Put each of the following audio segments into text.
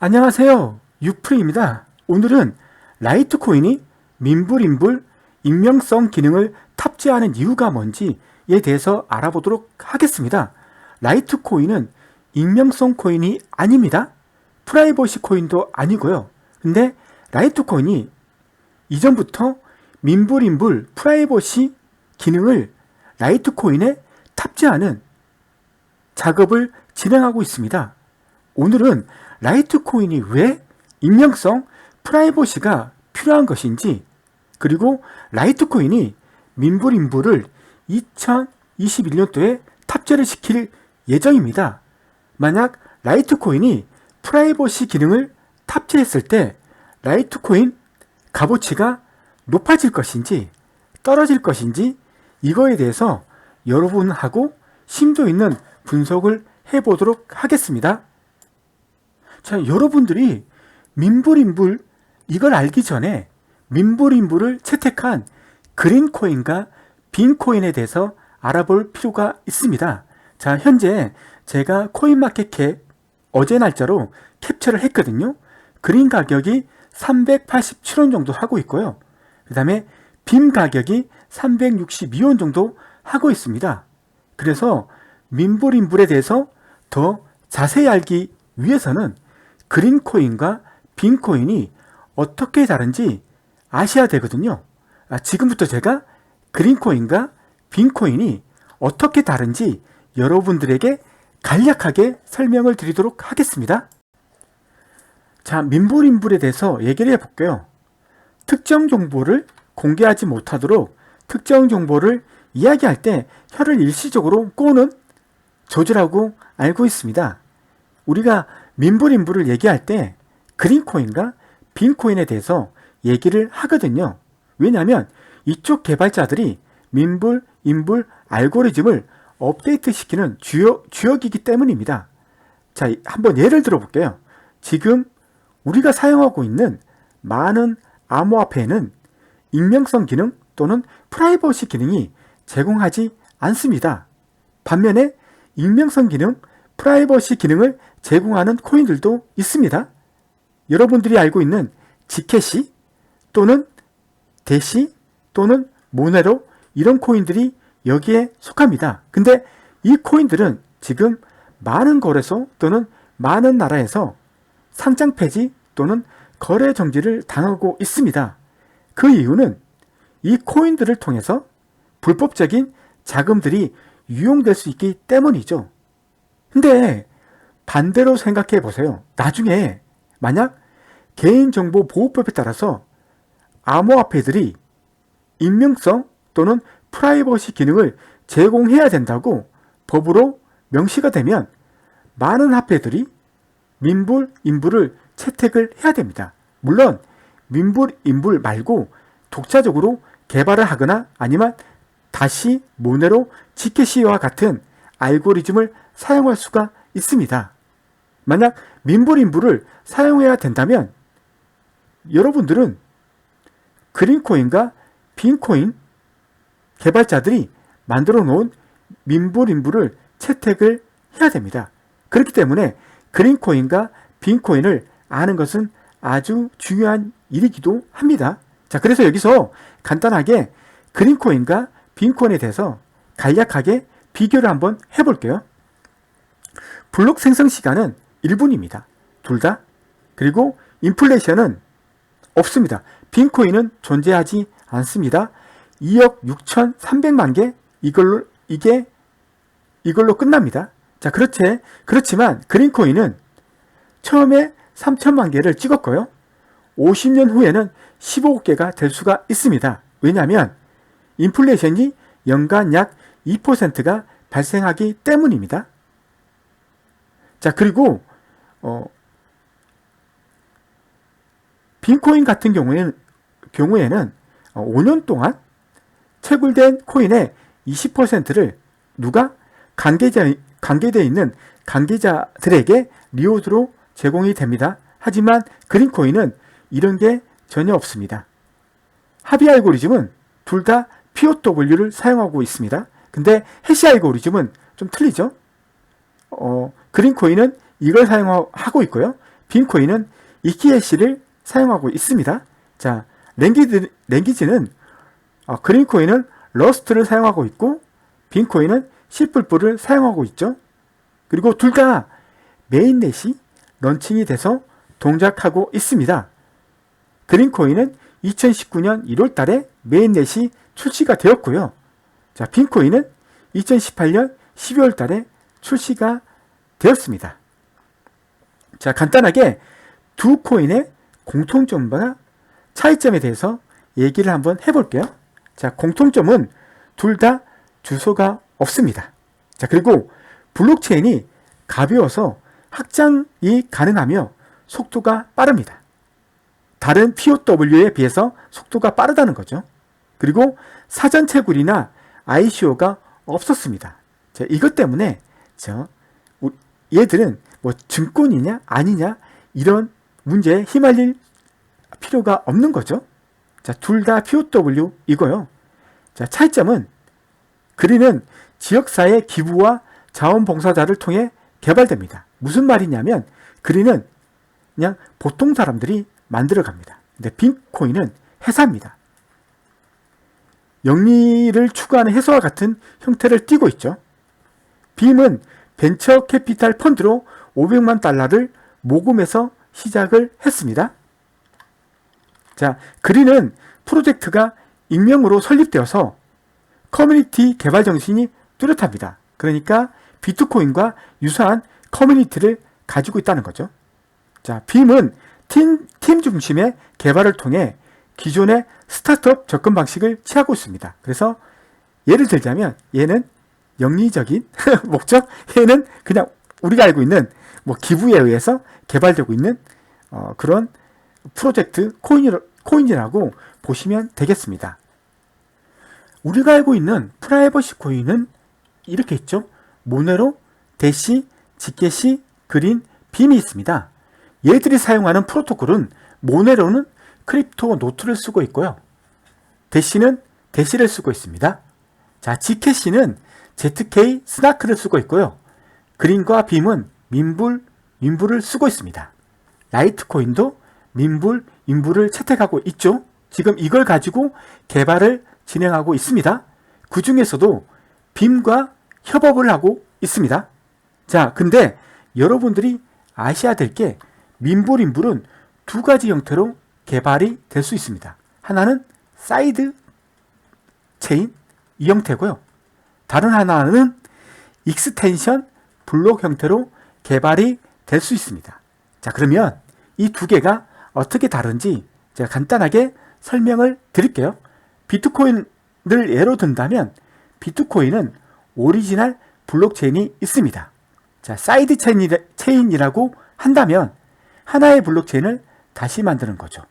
안녕하세요. 유프리입니다. 오늘은 라이트코인이 민불인불 익명성 기능을 탑재하는 이유가 뭔지에 대해서 알아보도록 하겠습니다. 라이트코인은 익명성 코인이 아닙니다. 프라이버시 코인도 아니고요. 근데 라이트코인이 이전부터 민불인불 프라이버시 기능을 라이트코인에 탑재하는 작업을 진행하고 있습니다. 오늘은 라이트 코인이 왜 익명성 프라이버시가 필요한 것인지 그리고 라이트 코인이 민불인불을 2021년도에 탑재를 시킬 예정입니다. 만약 라이트 코인이 프라이버시 기능을 탑재했을 때 라이트 코인 값어치가 높아질 것인지 떨어질 것인지 이거에 대해서 여러분하고 심도 있는 분석을 해보도록 하겠습니다. 자, 여러분들이 민불인불 이걸 알기 전에 민불인불을 채택한 그린코인과 빈코인에 대해서 알아볼 필요가 있습니다. 자, 현재 제가 코인마켓캡 어제 날짜로 캡처를 했거든요. 그린 가격이 387원 정도 하고 있고요. 그 다음에 빔 가격이 362원 정도 하고 있습니다. 그래서 민불인불에 대해서 더 자세히 알기 위해서는 그린코인과 빈코인이 어떻게 다른지 아셔야 되거든요. 아, 지금부터 제가 그린코인과 빈코인이 어떻게 다른지 여러분들에게 간략하게 설명을 드리도록 하겠습니다. 자, 민불인불에 대해서 얘기를 해볼게요. 특정 정보를 공개하지 못하도록 특정 정보를 이야기할 때 혀를 일시적으로 꼬는 조절하고 알고 있습니다. 우리가 민불 인불을 얘기할 때 그린코인과 빈코인에 대해서 얘기를 하거든요. 왜냐하면 이쪽 개발자들이 민불, 인불 알고리즘을 업데이트 시키는 주역, 주역이기 때문입니다. 자, 한번 예를 들어 볼게요. 지금 우리가 사용하고 있는 많은 암호화폐에는 익명성 기능 또는 프라이버시 기능이 제공하지 않습니다. 반면에 익명성 기능, 프라이버시 기능을 제공하는 코인들도 있습니다. 여러분들이 알고 있는 지켓시 또는 대시 또는 모네로 이런 코인들이 여기에 속합니다. 근데 이 코인들은 지금 많은 거래소 또는 많은 나라에서 상장 폐지 또는 거래 정지를 당하고 있습니다. 그 이유는 이 코인들을 통해서 불법적인 자금들이 유용될 수 있기 때문이죠. 근데 반대로 생각해 보세요. 나중에 만약 개인정보보호법에 따라서 암호화폐들이 익명성 또는 프라이버시 기능을 제공해야 된다고 법으로 명시가 되면 많은 화폐들이 민불, 인불을 채택을 해야 됩니다. 물론 민불, 인불 말고 독자적으로 개발을 하거나 아니면 다시 모네로 지켓시와 같은 알고리즘을 사용할 수가 있습니다. 만약 민불, 인불을 사용해야 된다면 여러분들은 그린코인과 빈코인 개발자들이 만들어 놓은 민불, 인불을 채택을 해야 됩니다. 그렇기 때문에 그린코인과 빈코인을 아는 것은 아주 중요한 일이기도 합니다. 자, 그래서 여기서 간단하게 그린코인과 빈코인에 대해서 간략하게 비교를 한번 해볼게요. 블록 생성 시간은 1분입니다. 둘 다. 그리고 인플레이션은 없습니다. 빈코인은 존재하지 않습니다. 2억 6,300만 개 이걸로 이게 이걸로 끝납니다. 자, 그렇지. 그렇지만 그린코인은 처음에 3천만 개를 찍었고요. 50년 후에는 15억 개가 될 수가 있습니다. 왜냐하면 인플레이션이 연간 약 2%가 발생하기 때문입니다. 자, 그리고 어, 빈코인 같은 경우에는, 경우에는 5년 어, 동안 채굴된 코인의 20%를 누가 관계자, 관계되어 있는 관계자들에게 리오드로 제공이 됩니다. 하지만 그린코인은 이런 게 전혀 없습니다. 합의 알고리즘은 둘 다 POW를 사용하고 있습니다. 근데 해시 알고리즘은 좀 틀리죠? 어, 그린코인은 이걸 사용하고 있고요. 빈코인은 이키해시를 사용하고 있습니다. 자, 랭기드, 랭기지는 어, 그린코인은 러스트를 사용하고 있고 빈코인은 시플프를 사용하고 있죠. 그리고 둘 다 메인넷이 런칭이 돼서 동작하고 있습니다. 그린코인은 2019년 1월 달에 메인넷이 출시가 되었고요. 자, 빈코인은 2018년 12월 달에 출시가 되었습니다. 자, 간단하게 두 코인의 공통점과 차이점에 대해서 얘기를 한번 해볼게요. 자, 공통점은 둘 다 주소가 없습니다. 자, 그리고 블록체인이 가벼워서 확장이 가능하며 속도가 빠릅니다. 다른 POW에 비해서 속도가 빠르다는 거죠. 그리고 사전 채굴이나 ICO가 없었습니다. 자, 이것 때문에 저 얘들은 뭐 증권이냐 아니냐 이런 문제에 휘말릴 필요가 없는 거죠. 자, 둘 다 POW 이거요. 자, 차이점은 그리는 지역사회 기부와 자원봉사자를 통해 개발됩니다. 무슨 말이냐면 그리는 그냥 보통 사람들이 만들어 갑니다. 근데 빈코인은 회사입니다. 영리를 추구하는 회사와 같은 형태를 띠고 있죠. 빔은 벤처 캐피탈 펀드로 500만 달러를 모금해서 시작을 했습니다. 자, 그리는 프로젝트가 익명으로 설립되어서 커뮤니티 개발 정신이 뚜렷합니다. 그러니까 비트코인과 유사한 커뮤니티를 가지고 있다는 거죠. 자, 빔은 팀, 팀 중심의 개발을 통해 기존의 스타트업 접근 방식을 취하고 있습니다. 그래서 예를 들자면 얘는 영리적인 목적, 얘는 그냥 우리가 알고 있는 뭐 기부에 의해서 개발되고 있는 어, 그런 프로젝트 코인이라고 보시면 되겠습니다. 우리가 알고 있는 프라이버시 코인은 이렇게 있죠. 모네로, 대시, 직계시, 그린, 빔이 있습니다. 얘들이 사용하는 프로토콜은 모네로는 크립토 노트를 쓰고 있고요. 대시는 대시를 쓰고 있습니다. 자, 지캐시는 ZK 스나크를 쓰고 있고요. 그린과 빔은 민불, 민불을 쓰고 있습니다. 라이트코인도 민불, 인불을 채택하고 있죠. 지금 이걸 가지고 개발을 진행하고 있습니다. 그 중에서도 빔과 협업을 하고 있습니다. 자, 근데 여러분들이 아셔야 될 게 민불, 인불은 두 가지 형태로 개발이 될 수 있습니다. 하나는 사이드 체인 이 형태고요. 다른 하나는 익스텐션 블록 형태로 개발이 될 수 있습니다. 자, 그러면 이 두 개가 어떻게 다른지 제가 간단하게 설명을 드릴게요. 비트코인을 예로 든다면 비트코인은 오리지널 블록체인이 있습니다. 자, 사이드 체인이라고 한다면 하나의 블록체인을 다시 만드는 거죠.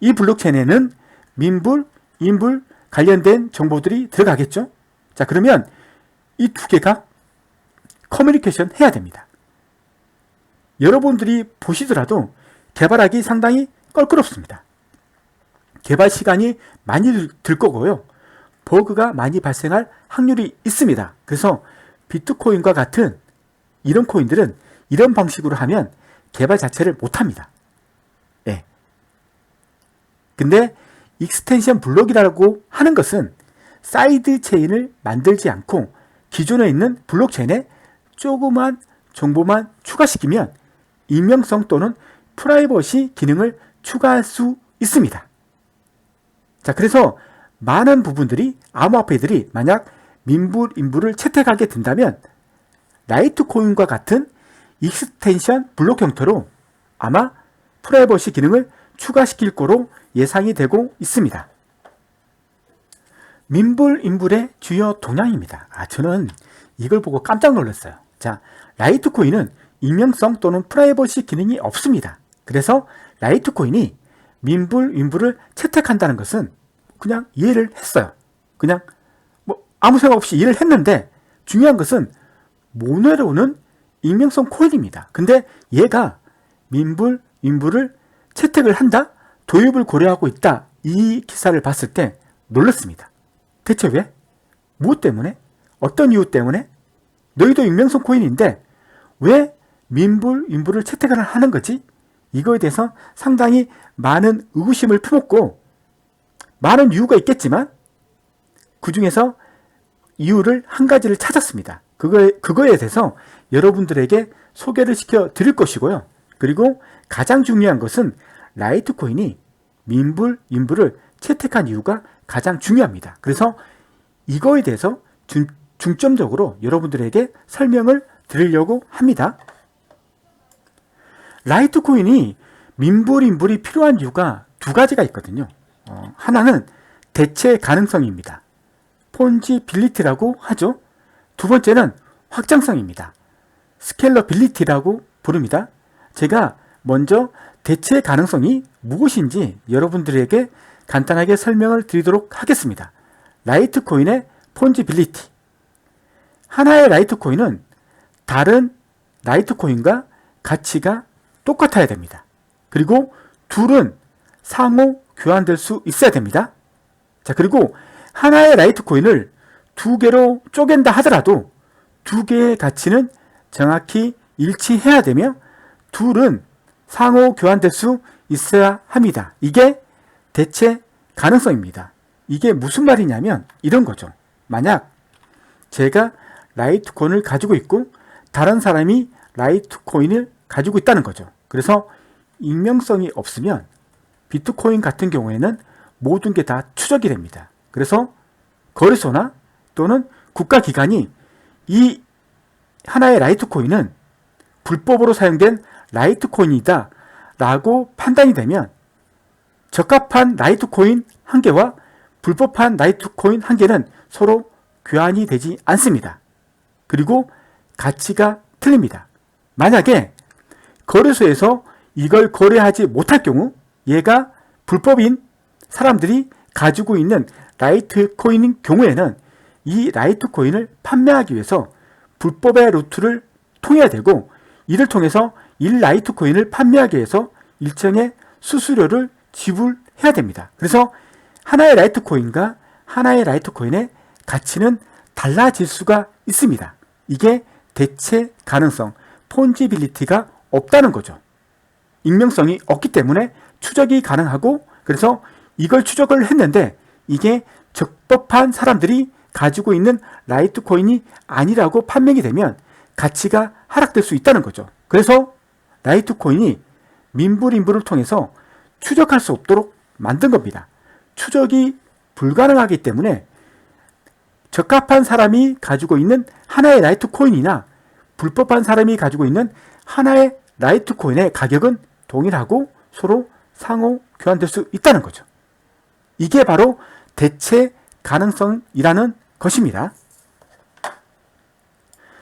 이 블록체인에는 민불, 인불 관련된 정보들이 들어가겠죠? 자, 그러면 이 두 개가 커뮤니케이션 해야 됩니다. 여러분들이 보시더라도 개발하기 상당히 껄끄럽습니다. 개발 시간이 많이 들 거고요. 버그가 많이 발생할 확률이 있습니다. 그래서 비트코인과 같은 이런 코인들은 이런 방식으로 하면 개발 자체를 못합니다. 예. 근데 익스텐션 블록이라고 하는 것은 사이드 체인을 만들지 않고 기존에 있는 블록체인에 조그만 정보만 추가시키면 익명성 또는 프라이버시 기능을 추가할 수 있습니다. 자, 그래서 많은 부분들이 암호화폐들이 만약 민불, 인불을 채택하게 된다면 라이트코인과 같은 익스텐션 블록 형태로 아마 프라이버시 기능을 추가시킬 거로 예상이 되고 있습니다. 민불, 인불의 주요 동향입니다. 아, 저는 이걸 보고 깜짝 놀랐어요. 자, 라이트코인은 익명성 또는 프라이버시 기능이 없습니다. 그래서 라이트코인이 민불, 인불을 채택한다는 것은 그냥 이해를 했어요. 그냥 뭐 아무 생각 없이 이해를 했는데 중요한 것은 모네로는 익명성 코인입니다. 근데 얘가 민불, 인불을 채택을 한다? 도입을 고려하고 있다. 이 기사를 봤을 때 놀랐습니다. 대체 왜? 무엇 때문에? 어떤 이유 때문에? 너희도 익명성 코인인데 왜 민불, 인불을 채택을 하는 거지? 이거에 대해서 상당히 많은 의구심을 품었고 많은 이유가 있겠지만 그 중에서 이유를 한 가지를 찾았습니다. 그거에, 그거에 대해서 여러분들에게 소개를 시켜 드릴 것이고요. 그리고 가장 중요한 것은 라이트코인이 민불, 인불을 채택한 이유가 가장 중요합니다. 그래서 이거에 대해서 중, 중점적으로 여러분들에게 설명을 드리려고 합니다. 라이트 코인이 민불, 인불이 필요한 이유가 두 가지가 있거든요. 어, 하나는 대체 가능성입니다. 폰지 빌리티라고 하죠. 두 번째는 확장성입니다. 스케일러빌리티라고 부릅니다. 제가 먼저 대체 가능성이 무엇인지 여러분들에게 간단하게 설명을 드리도록 하겠습니다. 라이트코인의 폰지빌리티. 하나의 라이트코인은 다른 라이트코인과 가치가 똑같아야 됩니다. 그리고 둘은 상호 교환될 수 있어야 됩니다. 자, 그리고 하나의 라이트 코인을 두 개로 쪼갠다 하더라도 두 개의 가치는 정확히 일치해야 되며 둘은 상호 교환될 수 있어야 합니다. 이게 대체 가능성입니다. 이게 무슨 말이냐면 이런 거죠. 만약 제가 라이트코인을 가지고 있고 다른 사람이 라이트코인을 가지고 있다는 거죠. 그래서 익명성이 없으면 비트코인 같은 경우에는 모든 게 다 추적이 됩니다. 그래서 거래소나 또는 국가기관이 이 하나의 라이트코인은 불법으로 사용된 라이트코인이다 라고 판단이 되면 적합한 라이트코인 한 개와 불법한 라이트코인 한 개는 서로 교환이 되지 않습니다. 그리고 가치가 틀립니다. 만약에 거래소에서 이걸 거래하지 못할 경우 얘가 불법인 사람들이 가지고 있는 라이트 코인인 경우에는 이 라이트 코인을 판매하기 위해서 불법의 루트를 통해야 되고 이를 통해서 이 라이트 코인을 판매하기 위해서 일정의 수수료를 지불해야 됩니다. 그래서 하나의 라이트 코인과 하나의 라이트 코인의 가치는 달라질 수가 있습니다. 이게 대체 가능성, 폰지빌리티가 없다는 거죠. 익명성이 없기 때문에 추적이 가능하고 그래서 이걸 추적을 했는데 이게 적법한 사람들이 가지고 있는 라이트 코인이 아니라고 판명이 되면 가치가 하락될 수 있다는 거죠. 그래서 라이트 코인이 민불인불을 통해서 추적할 수 없도록 만든 겁니다. 추적이 불가능하기 때문에 적합한 사람이 가지고 있는 하나의 라이트 코인이나 불법한 사람이 가지고 있는 하나의 라이트 코인의 가격은 동일하고 서로 상호 교환될 수 있다는 거죠. 이게 바로 대체 가능성이라는 것입니다.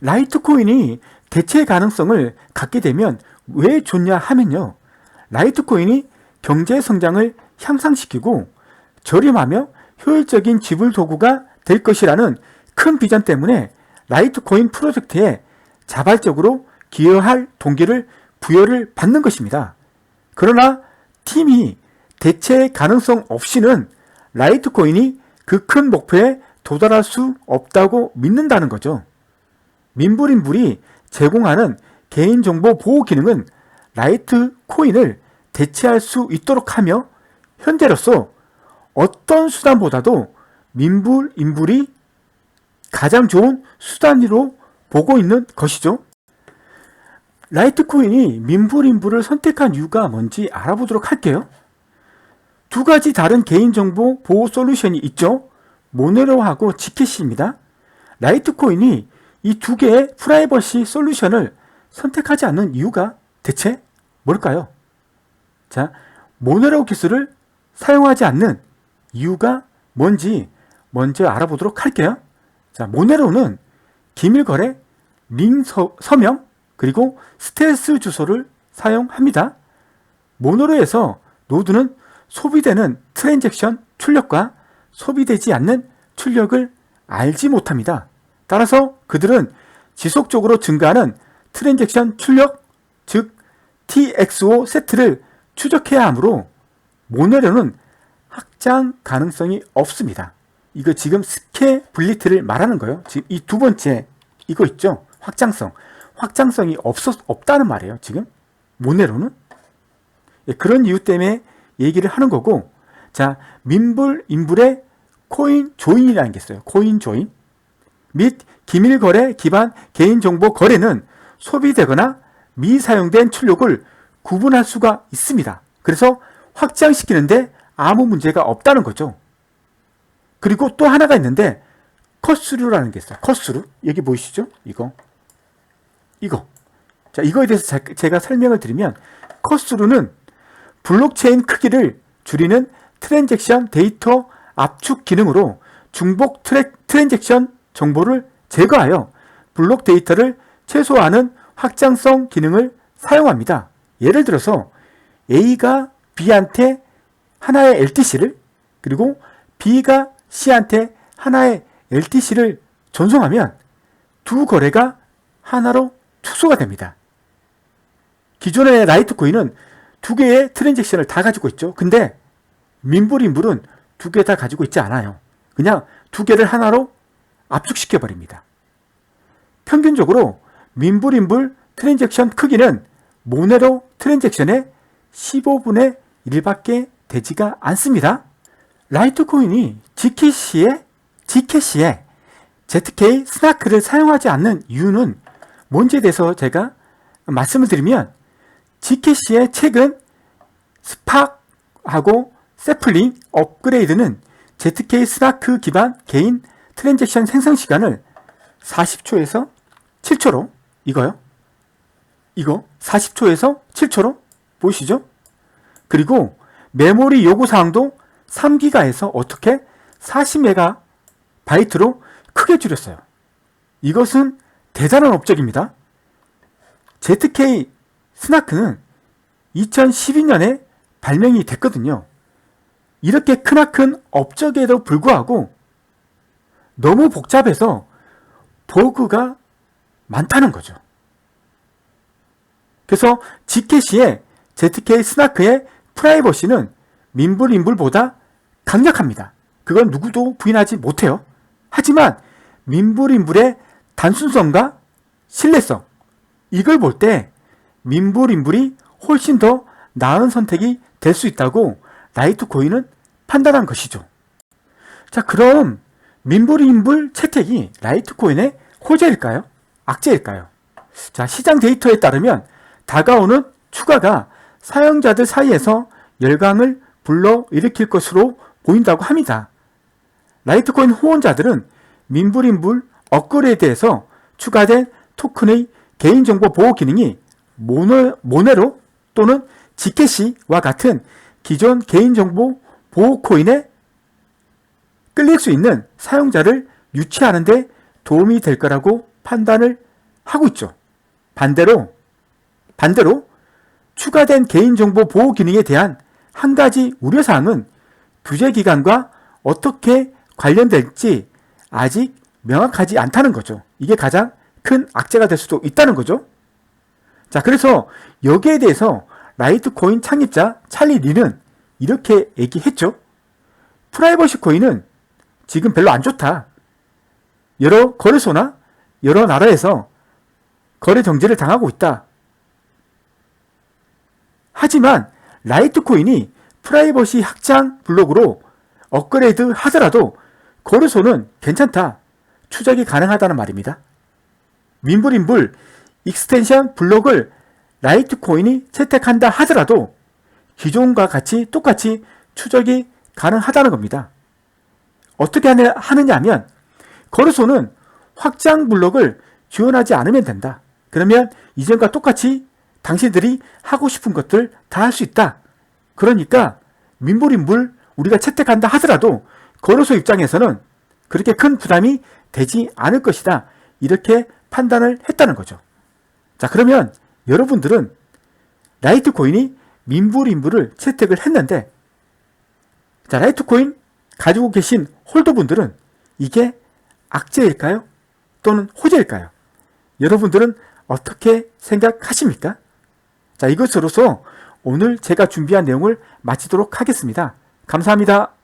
라이트 코인이 대체 가능성을 갖게 되면 왜 좋냐 하면요. 라이트 코인이 경제 성장을 향상시키고 저렴하며 효율적인 지불 도구가 될 것이라는 큰 비전 때문에 라이트코인 프로젝트에 자발적으로 기여할 동기를 부여를 받는 것입니다. 그러나 팀이 대체 가능성 없이는 라이트코인이 그 큰 목표에 도달할 수 없다고 믿는다는 거죠. 민불인불이 제공하는 개인정보 보호 기능은 라이트코인을 대체할 수 있도록 하며 현재로서 어떤 수단보다도 민불인불이 가장 좋은 수단으로 보고 있는 것이죠. 라이트코인이 민불인불을 선택한 이유가 뭔지 알아보도록 할게요. 두 가지 다른 개인정보 보호 솔루션이 있죠. 모네로하고 지켓입니다. 라이트코인이 이 두 개의 프라이버시 솔루션을 선택하지 않는 이유가 대체 뭘까요? 자, 모네로 기술을 사용하지 않는 이유가 뭔지 먼저 알아보도록 할게요. 자, 모네로는 기밀거래, 링 서, 서명, 그리고 스텔스 주소를 사용합니다. 모노로에서 노드는 소비되는 트랜잭션 출력과 소비되지 않는 출력을 알지 못합니다. 따라서 그들은 지속적으로 증가하는 트랜잭션 출력, 즉 TXO 세트를 추적해야 하므로 모네로는 확장 가능성이 없습니다. 이거 지금 스케블리티를 말하는 거예요. 지금 이 두 번째 이거 있죠? 확장성. 확장성이 없었, 없다는 말이에요. 지금 모네로는. 예, 그런 이유 때문에 얘기를 하는 거고 자 민불 인불의 코인 조인이라는 게 있어요. 코인 조인 및 기밀 거래 기반 개인 정보 거래는 소비되거나 미사용된 출력을 구분할 수가 있습니다. 그래서 확장시키는데 아무 문제가 없다는 거죠. 그리고 또 하나가 있는데 컷스루라는 게 있어요. 컷스루 여기 보이시죠? 이거 이거 자 이거에 대해서 제가 설명을 드리면 컷스루는 블록체인 크기를 줄이는 트랜잭션 데이터 압축 기능으로 중복 트랙, 트랜잭션 정보를 제거하여 블록 데이터를 최소화하는 확장성 기능을 사용합니다. 예를 들어서 A가 B한테 하나의 LTC를 그리고 B가 C한테 하나의 LTC를 전송하면 두 거래가 하나로 축소가 됩니다. 기존의 라이트코인은 두 개의 트랜잭션을 다 가지고 있죠. 근데 민불인불은 두 개 다 가지고 있지 않아요. 그냥 두 개를 하나로 압축시켜 버립니다. 평균적으로 민불인불 트랜잭션 크기는 모네로 트랜잭션의 15분의 1밖에 되지가 않습니다. 라이트코인이 G캐시에 G캐시에 ZK 스나크를 사용하지 않는 이유는 뭔지에 대해서 제가 말씀을 드리면 G캐시의 최근 스팍하고 세플링 업그레이드는 ZK 스나크 기반 개인 트랜잭션 생성 시간을 40초에서 7초로 이거요. 이거 40초에서 7초로 보이시죠? 그리고 메모리 요구 사항도 3기가에서 어떻게 40메가 바이트로 크게 줄였어요. 이것은 대단한 업적입니다. ZK 스나크는 2012년에 발명이 됐거든요. 이렇게 크나큰 업적에도 불구하고 너무 복잡해서 버그가 많다는 거죠. 그래서 지켓시의 ZK 스나크의 프라이버시는 민불 인불보다 강력합니다. 그건 누구도 부인하지 못해요. 하지만 민불 인불의 단순성과 신뢰성 이걸 볼 때 민불인불이 훨씬 더 나은 선택이 될 수 있다고 라이트코인은 판단한 것이죠. 자 그럼 민불인불 채택이 라이트 코인의 호재일까요? 악재일까요? 자 시장 데이터에 따르면 다가오는 추가가 사용자들 사이에서 열광을 불러일으킬 것으로 보인다고 합니다. 라이트코인 후원자들은 민불인불 업그레이드에서 추가된 토큰의 개인정보 보호 기능이 모노, 모네로 또는 지켓시와 같은 기존 개인정보 보호 코인에 끌릴 수 있는 사용자를 유치하는 데 도움이 될 거라고 판단을 하고 있죠. 반대로 반대로 추가된 개인정보 보호 기능에 대한 한 가지 우려사항은 규제 기간과 어떻게 관련될지 아직 명확하지 않다는 거죠. 이게 가장 큰 악재가 될 수도 있다는 거죠. 자, 그래서 여기에 대해서 라이트 코인 창립자 찰리 리는 이렇게 얘기했죠. 프라이버시 코인은 지금 별로 안 좋다. 여러 거래소나 여러 나라에서 거래 정지를 당하고 있다. 하지만 라이트 코인이 프라이버시 확장 블록으로 업그레이드 하더라도 거래소는 괜찮다. 추적이 가능하다는 말입니다. 민불인불 익스텐션 블록을 라이트코인이 채택한다 하더라도 기존과 같이 똑같이 추적이 가능하다는 겁니다. 어떻게 하느냐 하면 거래소는 확장 블록을 지원하지 않으면 된다. 그러면 이전과 똑같이 당신들이 하고 싶은 것들 다 할 수 있다. 그러니까 민불인물 우리가 채택한다 하더라도 거래소 입장에서는 그렇게 큰 부담이 되지 않을 것이다. 이렇게 판단을 했다는 거죠. 자, 그러면 여러분들은 라이트 코인이 민불인물을 채택을 했는데 자, 라이트 코인 가지고 계신 홀더분들은 이게 악재일까요? 또는 호재일까요? 여러분들은 어떻게 생각하십니까? 자, 이것으로서 오늘 제가 준비한 내용을 마치도록 하겠습니다. 감사합니다.